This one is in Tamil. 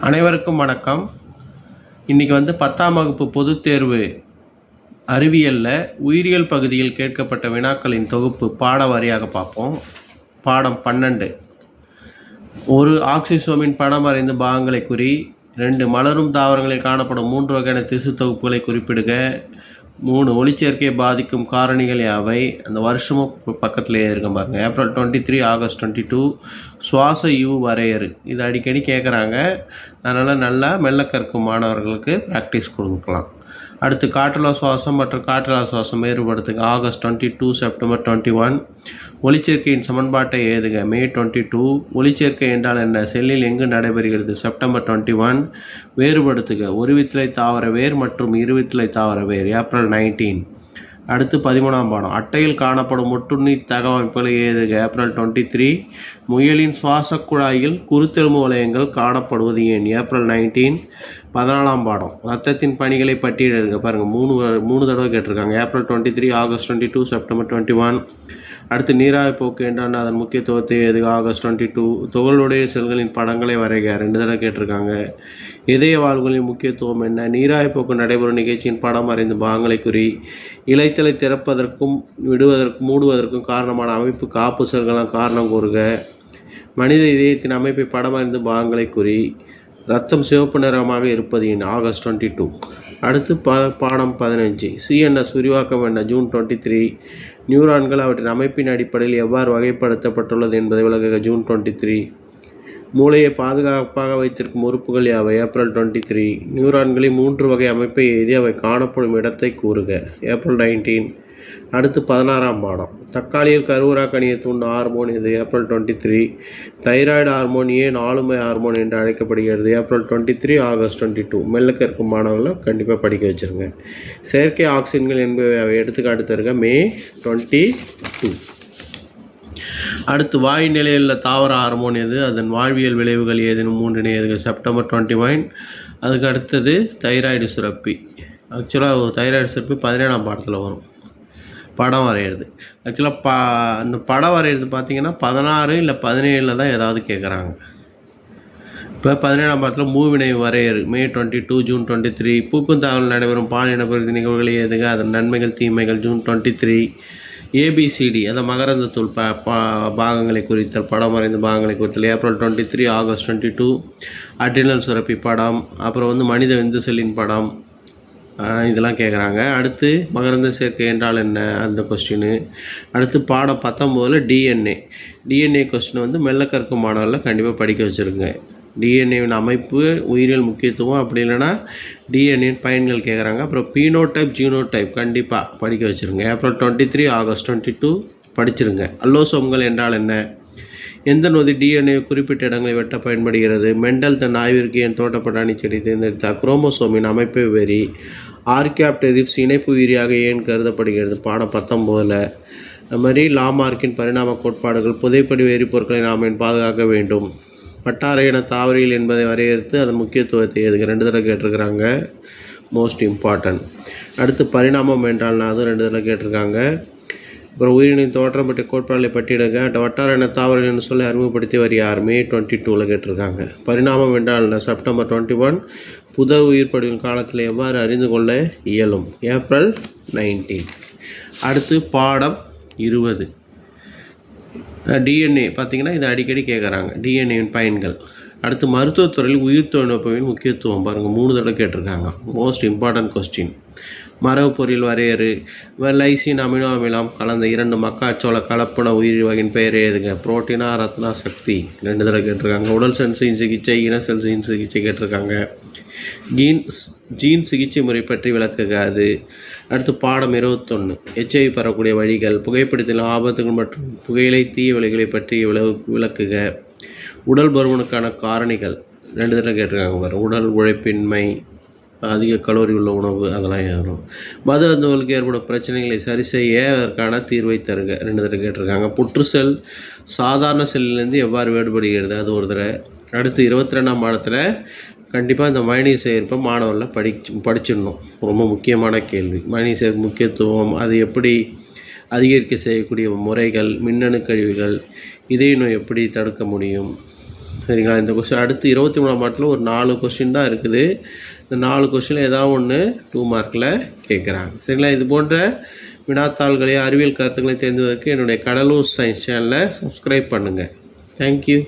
அனைவருக்கும் வணக்கம். இன்றைக்கி வந்து பத்தாம் வகுப்பு பொதுத் தேர்வு அறிவியலில் உயிரியல் பகுதியில் கேட்கப்பட்ட வினாக்களின் தொகுப்பு பாட வாரியாக பார்ப்போம். பாடம் பன்னெண்டு. ஒரு ஆக்சிசோமின் படம் வரைந்து பாகங்களை குறி ரெண்டு மலரும் தாவரங்களில் காணப்படும் மூன்று வகையான திசு தொகுப்புகளை குறிப்பிடுக. மூணு ஒளிச்சேர்க்கையை பாதிக்கும் காரணிகள் யாவை அந்த வருஷமும் பக்கத்துலேயே இருக்க பாருங்க. April twenty three August twenty two சுவாச யூ வரையறு இது அடிக்கடி கேட்குறாங்க அதனால் நல்லா மெல்ல கற்கும் மாணவர்களுக்கு ப்ராக்டிஸ் கொடுக்கலாம். அடுத்து காற்றலா சுவாசம் மற்றும் காற்றலா சுவாசம் வேறுபடுத்துக August twenty two September twenty one ஒளிச்சேர்க்கையின் சமன்பாட்டை ஏதுக மே டுவெண்ட்டி டூ ஒளிச்சேர்க்கை என்றால் என்ன? செல்லில் எங்கு நடைபெறுகிறது? செப்டம்பர் டுவெண்ட்டி ஒன் வேறுபடுத்துக ஒருவித்திலை தாவர வேர் மற்றும் இருவித்திலை தாவர வேர். ஏப்ரல் நைன்டீன் அடுத்து பதிமூணாம் பாடம். அட்டையில் காணப்படும் ஒட்டுண்ணி தகவமைப்புகளை ஏதுக ஏப்ரல் டுவெண்ட்டி த்ரீ முயலின் சுவாசக் குழாயில் குருத்தெலும்பு வளையங்கள் காணப்படுவது ஏன்? ஏப்ரல் நைன்டீன் பதினாலாம் பாடம். ரத்தத்தின் பணிகளை பட்டியலிடுங்க பாருங்கள் மூணு மூணு தடவை கேட்டிருக்காங்க. April twenty three August twenty two September twenty one அடுத்து நீராவி போக்கு என்றால் அதன் முக்கியத்துவத்தை எதுக்கு ஆகஸ்ட் டுவெண்ட்டி டூ துகளுடைய செல்களின் படங்களை வரைக. ரெண்டு தடவை கேட்டிருக்காங்க. இதய வாழ்வுகளின் முக்கியத்துவம் என்ன? நீராய்ப்போக்கு போக்கு நடைபெறும் நிகழ்ச்சியின் படம் வரைந்து பாங்களை குறி இலைத்தலை திறப்பதற்கும் விடுவதற்கும் மூடுவதற்கும் காரணமான அமைப்பு காப்பு செல்களால் காரணம் கூறுக. மனித இதயத்தின் அமைப்பை படம் அறிந்து பாகங்களை குறி ரத்தம் சிவப்பு நிறமாக இருப்பது இன் ஆகஸ்ட் டுவெண்ட்டி டூ. அடுத்து ப பாடம் பதினஞ்சு. சிஎன்எஸ் விரிவாக்கம் என்ன? June twenty three. நியூரான்கள் அவற்றின் அமைப்பின் அடிப்படையில் எவ்வாறு வகைப்படுத்தப்பட்டுள்ளது என்பதை விளக்குக. June twenty three. மூளையை பாதுகாப்பாக வைத்திருக்கும் உறுப்புகள் யாவை? ஏப்ரல் டுவெண்ட்டி த்ரீ நியூரான்களின் மூன்று வகை அமைப்பை எழுதி அவை காணப்படும் இடத்தை கூறுக. ஏப்ரல் நைன்டீன் அடுத்து பதினாறாம் பாடம். தக்காளியில் கருவுரா கனியை தூண்டும் ஹார்மோன் இது April twenty three thyroid hormone ஏன் ஆளுமை ஹார்மோன் என்று அழைக்கப்படுகிறது. April twenty three August twenty two மெல்ல இருக்கும் மாணவர்களை கண்டிப்பாக படிக்க வச்சுருங்க. செயற்கை ஆக்சிஜன்கள் என்பவை அவை. எடுத்துக்காட்டு தருக மே டுவெண்ட்டி டூ அடுத்து வாயு நிலையில் உள்ள தாவர ஹார்மோன் எது? அதன் வாழ்வியல் விளைவுகள் ஏதேனும் மூன்றினை எதுக்கு செப்டம்பர் டுவெண்ட்டி ஒன். அதுக்கு அடுத்தது தைராய்டு சுரப்பி. ஆக்சுவலாக தைராய்டு சுரப்பி பதினேழாம் பாடத்தில் வரும். படம் வரைகிறது ஆக்சுவலாக ப அந்த படம் வரைகிறது பார்த்திங்கன்னா பதினாறு இல்லை பதினேழில் தான் ஏதாவது கேட்குறாங்க இப்போ பதினேழாம் பாடத்தில் மூவினை வரையறு. May twenty two June twenty three. பூக்கும் தாவல் நடைபெறும் பாலின பிரதி நிகழ்வுகள் எதுங்க அதன் நன்மைகள் தீமைகள் ஜூன் டுவெண்ட்டி த்ரீ. ஏபிசிடி அந்த மகரந்த தூள் ப பாகங்களை குறித்தல் படம் வரைந்த பாகங்களை குறித்தல் April twenty three August twenty two adrenal சுரப்பி படம் அப்புறம் வந்து மனித விந்து செல்லின் படம் இதெல்லாம் கேட்குறாங்க அடுத்து மகரந்த சேர்க்கை என்றால் என்ன? அந்த கொஸ்டின்னு அடுத்து பாடம் பத்தொம்போதில் டிஎன்ஏ டிஎன்ஏ கொஸ்டின் வந்து மெல்ல கற்கும் மாணவர்களை கண்டிப்பாக படிக்க வச்சுருங்க. டிஎன்ஏவின் அமைப்பு உயிரியல் முக்கியத்துவம் அப்படி இல்லைன்னா டிஎன்ஏன் பயன்கள் கேட்குறாங்க அப்புறம் பீனோடைப் ஜீனோடைப் கண்டிப்பாக படிக்க வச்சுருங்க. அப்புறம் twenty three August twenty two படிச்சிருங்க. அல்லோசோம்கள் என்றால் என்ன? எந்த நொதி டிஎன்ஏ குறிப்பிட்ட இடங்களை வெட்ட பயன்படுகிறது? மெண்டல் தன் ஆய்விற்கு என் தோட்டப்பட்டாணி செடி தேர்ந்தெடுத்தார்? குரோமோசோமின் அமைப்பை வெறி ஆர்கியாப்டெரிப்ஸ் இணைப்பு உயிரியாக ஏன் கருதப்படுகிறது? பாடம் பத்தொம்போதில் அது மாதிரி லாமார்க்கின் பரிணாம கோட்பாடுகள் புதைப்படி வேதிப்பொருட்களை நாம் பாதுகாக்க வேண்டும்? வட்டார இன தாவரியல் என்பதை வரையறுத்து அதன் முக்கியத்துவத்தை எதுக்கு ரெண்டு தடவை கேட்டிருக்கிறாங்க. மோஸ்ட் இம்பார்ட்டன்ட் அடுத்து பரிணாமம் என்றால்னா அதுவும் ரெண்டு தடவை கேட்டிருக்காங்க. அப்புறம் உயிரினின் தோற்றம் பற்றிய கோட்பாடுகளை பட்டியலுங்க வட்டார இன தாவரங்கள்னு சொல்லி அறிமுகப்படுத்தியவர் யார்? மே டுவெண்ட்டி டூவில் கேட்டிருக்காங்க. பரிணாமம் என்றால் செப்டம்பர் டுவெண்ட்டி ஒன் புத உயிர் படிவின் காலத்தில் எவ்வாறு அறிந்து கொள்ள இயலும்? ஏப்ரல் நைன்டீன் அடுத்து பாடம் இருபது. டிஎன்ஏ பார்த்திங்கன்னா இது அடிக்கடி கேட்குறாங்க டிஎன்ஏவின் பயன்கள். அடுத்து மருத்துவத்துறையில் உயிர் தொழில்நுட்பவின் முக்கியத்துவம் பாருங்கள் மூணு தடவை கேட்டிருக்காங்க. மோஸ்ட் இம்பார்ட்டன்ட் கொஸ்டின் மரபு பொருள் வரையறு. லைசின் அமினோ அமிலம் கலந்த இரண்டு மக்காச்சோள கலப்பட உயிரி வகையின் பெயர் ஏதுங்க? புரோட்டீனா ரத்னா சக்தி. ரெண்டு தடவை கேட்டிருக்காங்க. உடல் சென்சின் சிகிச்சை இன சென்சின் சிகிச்சை கேட்டிருக்காங்க. ஜீன் ஜீன் சிகிச்சை முறை பற்றி விளக்குக அது அடுத்து பாடம் இருபத்தொன்று எச்ஐவி பெறக்கூடிய வழிகள் புகைப்பிடித்தல் ஆபத்துகள் மற்றும் புகையிலை தீய வழிகளை பற்றி விளவு விளக்குக. உடல் பருமனுக்கான காரணிகள் ரெண்டு தடவை கேட்டிருக்காங்க பாரு உடல் உழைப்பின்மை அதிக கலோரி உள்ள உணவு அதெல்லாம் ஏறும். மது அருந்துவர்களுக்கு ஏற்படும் பிரச்சனைகளை சரி செய்ய அதற்கான தீர்வை தருக ரெண்டு தடவை கேட்டிருக்காங்க. புற்று செல் சாதாரண செல்லிலேருந்து எவ்வாறு வேறுபடுகிறது? அது ஒரு தடவை. அடுத்து இருபத்தி ரெண்டாம் பாடத்தில் கண்டிப்பாக இந்த மயனீஸ் சேகரிப்பை மாணவர்கள் படிச்சு படிச்சிடணும். ரொம்ப முக்கியமான கேள்வி. மயனீஸ் சேகரிப்பு முக்கியத்துவம் அது எப்படி அதிகரிக்க செய்யக்கூடிய முறைகள் மின்னணு கழிவுகள் இதய நோய் எப்படி தடுக்க முடியும்? சரிங்களா? இந்த கொஸ்டின் அடுத்து இருபத்தி மூணாம் பாட்டில் ஒரு நாலு கொஸ்டின் தான் இருக்குது. இந்த நாலு கொஸ்டினில் ஏதாவது ஒன்று டூ மார்க்கில் கேட்குறாங்க சரிங்களா? இது போன்ற வினாத்தாள்களையும் அறிவியல் கருத்துக்களையும் தெரிஞ்சுவதற்கு என்னுடைய கடலூர் சயின்ஸ் சேனலை சப்ஸ்கிரைப் பண்ணுங்கள் தேங்க்யூ